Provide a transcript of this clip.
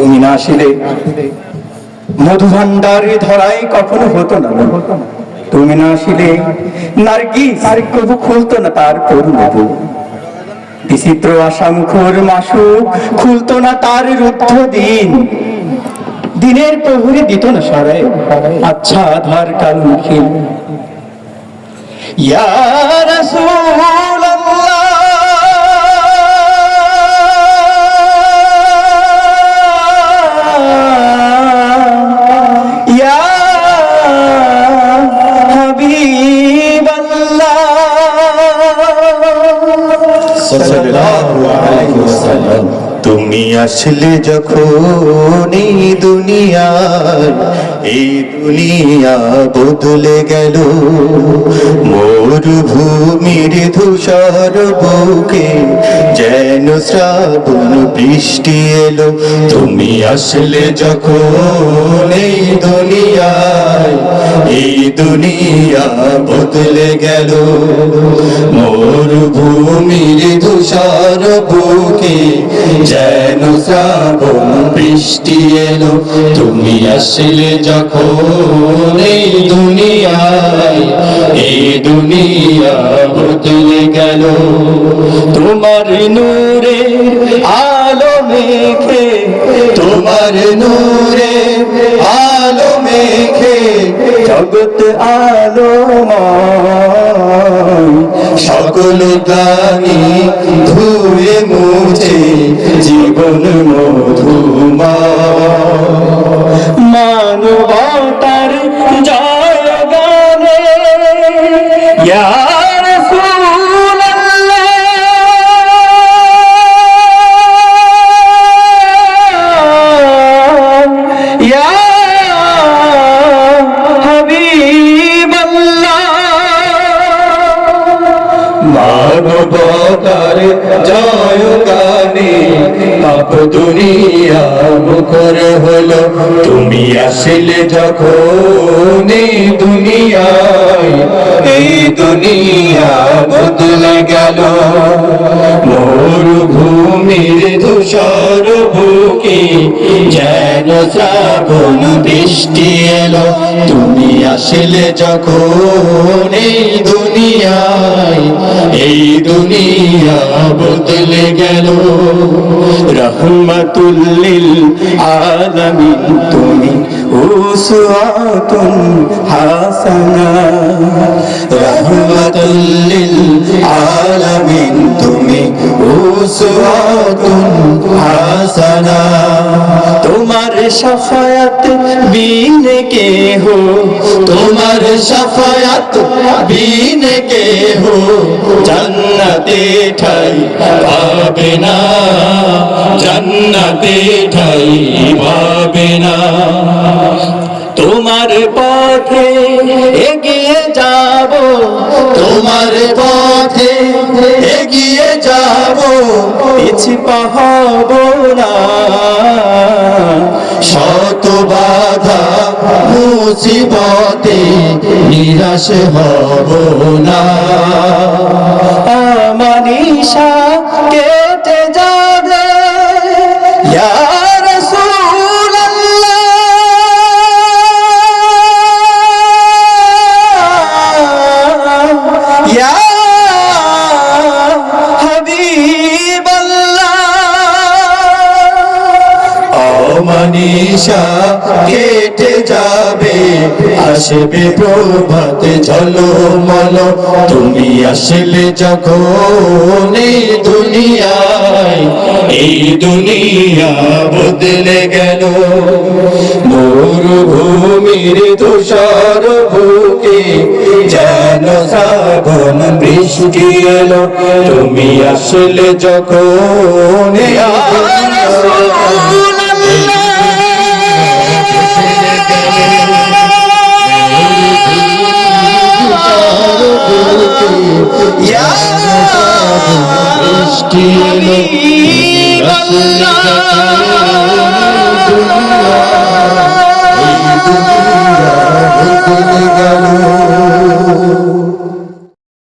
তুমি না আসিলে? মধু ভান্ডারে ধরাই কখনো হতো না। তুমি না আসিলে? নার্গিস কবু খুলতো না তার করুণ বিচিত্র আসামখোর মাসু খুলতো না তার রুদ্ধ দিন। দিনের প্রহরে দিত না সরাই আচ্ছা আধার কালমুখী ইয়া রাসূলাল্লাহ তুমি আসলে যখন এই দুনিয়ায় এই দুনিয়া বদলে গেল। মরুভূমির ধূসর বুকে যেন শ্রাবণ বৃষ্টি এলো। তুমি আসলে যখন এই দুনিয়ায় এই দুনিয়া বদলে গেল। মরুভূমির ধূসর বুকে যেন শ্রাবণ বৃষ্টি এলো। তুমি আসলে যখন এই দুনিয়ায়, এই দুনিয়া বদলে গেল। তোমার নূরে আলো মেখে তোমার নূরে জগৎ আলো সকল গানি ধুয়ে মুছে জীবন মধুমা মানবতার মানবতার জয় গানে পাপ দুনিয়া মুখর হলো। তুমি আসলে যখন দুনিয়ায়, এই দুনিয়া বদলে গেল। মরুভূমির ধূসর বুকে শ্রাবণ বৃষ্টি এলো, তুমি আসলে যখন এই দুনিয়ায়, এই দুনিয়া বদলে গেল। রহমতুল্লিল আলামিন, তুমি উসওয়াতুন হাসানা। রহমতুল্লিল তোমার শাফায়াত বিনে কে হো তোমার বিন কে হো ঠাই পাবে না, জান্নাতে ঠাই পাবে না। তোমার পথে এগিয়ে যাব, তোমার যাব পিছি পাহাব না শত বাধা মুসিবতে নিরাশ হব না। আমানিশা অমনীষা কেটে যাবে আসবে প্রভাত ঝলো মলো তুমি আসলে যখন এই দুনিয়ায় এই দুনিয়া বদলে গেল। মরুভূমির তুষার বুকে যেন শ্রাবণ বৃষ্টি এলো। তুমি আসলে যখন দুনিয়া